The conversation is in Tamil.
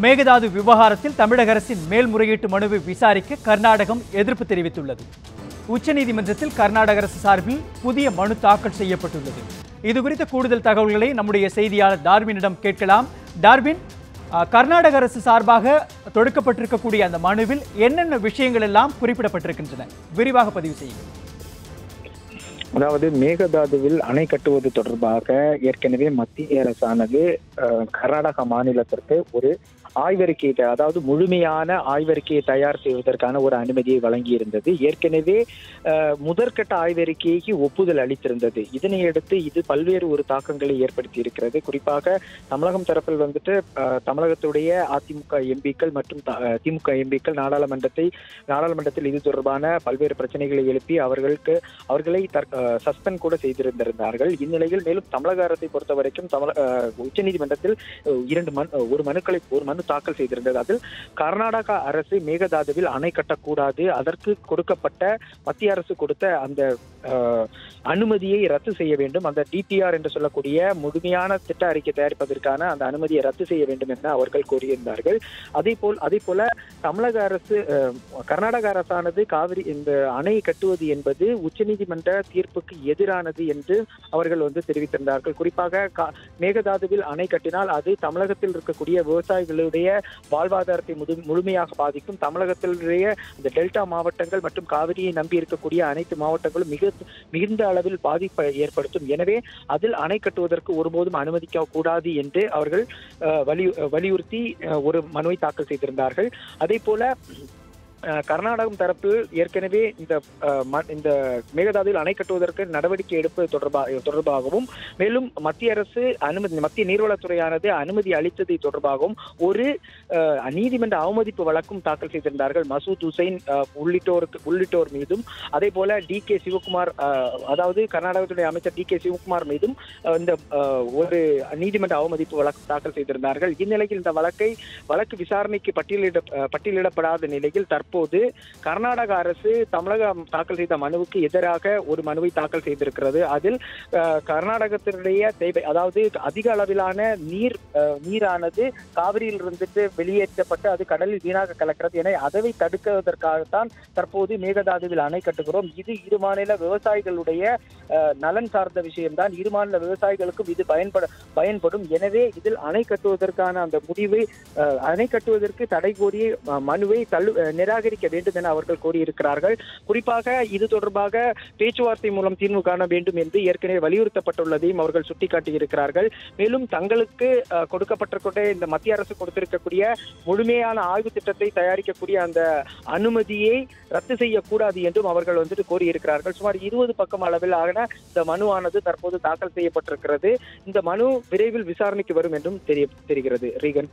மேகதாது விவகாரத்தில் தமிழக அரசின் மேல்முறையீட்டு மனுவை விசாரிக்க கர்நாடகம் எதிர்ப்பு தெரிவித்துள்ளது. உச்சநீதிமன்றத்தில் கர்நாடக அரசு சார்பில் புதிய மனு தாக்கல் செய்யப்பட்டுள்ளது. இது குறித்த கூடுதல் தகவல்களை நம்முடைய செய்தியாளர் டார்வினிடம் கேட்கலாம். டார்வின் கர்நாடக அரசு சார்பாக தொடுக்கப்பட்டிருக்கக்கூடிய அந்த மனுவில் என்னென்ன விஷயங்கள் எல்லாம் குறிப்பிடப்பட்டிருக்கின்றன? விரிவாக பதிவு செய்யுங்கள். அதாவது மேகதாதுவில் அணை கட்டுவது தொடர்பாக ஏற்கனவே மத்திய அரசானது கர்நாடக மாநிலத்திற்கு ஒரு ஆய்வறிக்கையை அதாவது முழுமையான ஆய்வறிக்கையை தயார் செய்வதற்கான ஒரு அனுமதியை வழங்கியிருந்தது. ஏற்கனவே முதற்கட்ட ஆய்வறிக்கைக்கு ஒப்புதல் அளித்திருந்தது. இதனையடுத்து இது பல்வேறு ஒரு தாக்கங்களை ஏற்படுத்தி இருக்கிறது குறிப்பாக தமிழகம் தரப்பில் வந்துட்டு தமிழகத்துடைய அதிமுக எம்பிக்கள் மற்றும் த- திமுக எம்பிக்கள் நாடாளுமன்றத்தை நாடாளுமன்றத்தில் இது தொடர்பான பல்வேறு பிரச்சனைகளை எழுப்பி அவர்களுக்கு அவர்களை சஸ்பெண்ட் கூட செய்திருந்திருந்தார்கள். இந்நிலையில் மேலும் தமிழக அரசை பொறுத்த வரைக்கும் தமிழ உச்சநீதிமன்றத்தில் இரண்டு மனு ஒரு மனுக்களை ஒரு மனு தாக்கல் செய்திருந்தது. அதில் கர்நாடகா அரசு மேகதாதுவில் அணை கட்டக்கூடாது. அதற்கு கொடுக்கப்பட்ட மத்திய அரசு கொடுத்த அந்த அனுமதியை ரத்து செய்ய வேண்டும். அந்த டிபிஆர் என்று சொல்லக்கூடிய முழுமையான திட்ட அறிக்கை தயாரிப்பதற்கான அந்த அனுமதியை ரத்து செய்ய வேண்டும் என அவர்கள் கூறியிருந்தார்கள். அதே போல் அதே போல தமிழக அரசு கர்நாடக அரசானது காவிரி இந்த அணை கட்டுவது என்பது உச்சநீதிமன்ற தீர்ப்பு தீர்ப்புக்கு எதிரானது என்று அவர்கள் வந்து தெரிவித்திருந்தார்கள். குறிப்பாக கா- மேகதாதுவில் அணை கட்டினால் அது தமிழகத்தில் இருக்கக்கூடிய விவசாயிகளுடைய வாழ்வாதாரத்தை முழு- முழுமையாக பாதிக்கும். தமிழகத்திலுடைய இந்த டெல்டா மாவட்டங்கள் மற்றும் காவிரியை நம்பி இருக்கக்கூடிய அனைத்து மாவட்டங்களும் மிக மிகுந்த அளவில் பாதிப்பை ஏற்படுத்தும். எனவே அதில் அணை கட்டுவதற்கு ஒருபோதும் அனுமதிக்க கூடாது என்று அவர்கள் வலி வலியுறுத்தி ஒரு மனுவை தாக்கல் செய்திருந்தார்கள். அதே போல கர்நாடகம் தரப்பில் ஏற்கனவே இந்த ம- இந்த மேகதாதுவில் அணை கட்டுவதற்கு நடவடிக்கை எடுப்பது தொடர்பாக தொடர்பாகவும் மேலும் மத்திய அரசு அனுமதி மத்திய நீர்வளத்துறையானது அனுமதி அளித்தது தொடர்பாகவும் ஒரு நீதிமன்ற அவமதிப்பு வழக்கும் தாக்கல் செய்திருந்தார்கள். மசூத் ஹுசைன் உள்ளிட்டோருக்கு உள்ளிட்டோர் மீதும் அதே போல டி கே சிவகுமார் அதாவது கர்நாடகத்துடைய அமைச்சர் டி கே சிவகுமார் மீதும் இந்த ஒரு நீதிமன்ற அவமதிப்பு வழக்கு தாக்கல் செய்திருந்தார்கள். இந்நிலையில் இந்த வழக்கை வழக்கு விசாரணைக்கு பட்டியலிட பட்டியலிடப்படாத நிலையில் தற்போது கர்நாடக அரசு தமிழகம் தாக்கல் செய்த மனுவுக்கு எதிராக ஒரு மனுவை தாக்கல் செய்திருக்கிறது. அதில் கர்நாடகத்தினுடைய தேவை அதாவது அதிக அளவிலான நீர் நீரானது காவிரியில் இருந்துட்டு வெளியேற்றப்பட்டு அது கடலில் வீணாக கலக்கிறது என அதை தடுக்குவதற்காகத்தான் தற்போது மேகதாதுவில் அணை கட்டுகிறோம். இது இரு மாநில விவசாயிகளுடைய நலன் சார்ந்த விஷயம்தான். இரு மாநில விவசாயிகளுக்கும் இது பயன்பட பயன்படும். எனவே இதில் அணை கட்டுவதற்கான அந்த முடிவை அணை கட்டுவதற்கு தடை கோரிய மனுவை தள்ளு நிராக நிராகரிக்க வேண்டும் என அவர்கள் கோரியிருக்கிறார்கள் குறிப்பாக இது தொடர்பாக பேச்சுவார்த்தை மூலம் தீர்வு காண வேண்டும் என்று ஏற்கனவே வலியுறுத்தப்பட்டுள்ளதையும் அவர்கள் சுட்டிக்காட்டியிருக்கிறார்கள். மேலும் தங்களுக்கு கொடுக்கப்பட்டிருக்கிற இந்த மத்திய அரசு கொடுத்திருக்கக்கூடிய முழுமையான ஆய்வு திட்டத்தை தயாரிக்கக்கூடிய அந்த அனுமதியை ரத்து செய்யக்கூடாது என்றும் அவர்கள் வந்துட்டு கோரியிருக்கிறார்கள் சுமார் இருபது பக்கம் அளவிலான இந்த மனுவானது தற்போது தாக்கல் செய்யப்பட்டிருக்கிறது. இந்த மனு விரைவில் விசாரணைக்கு வரும் என்றும் தெரிய தெரிகிறது. ரீகன்.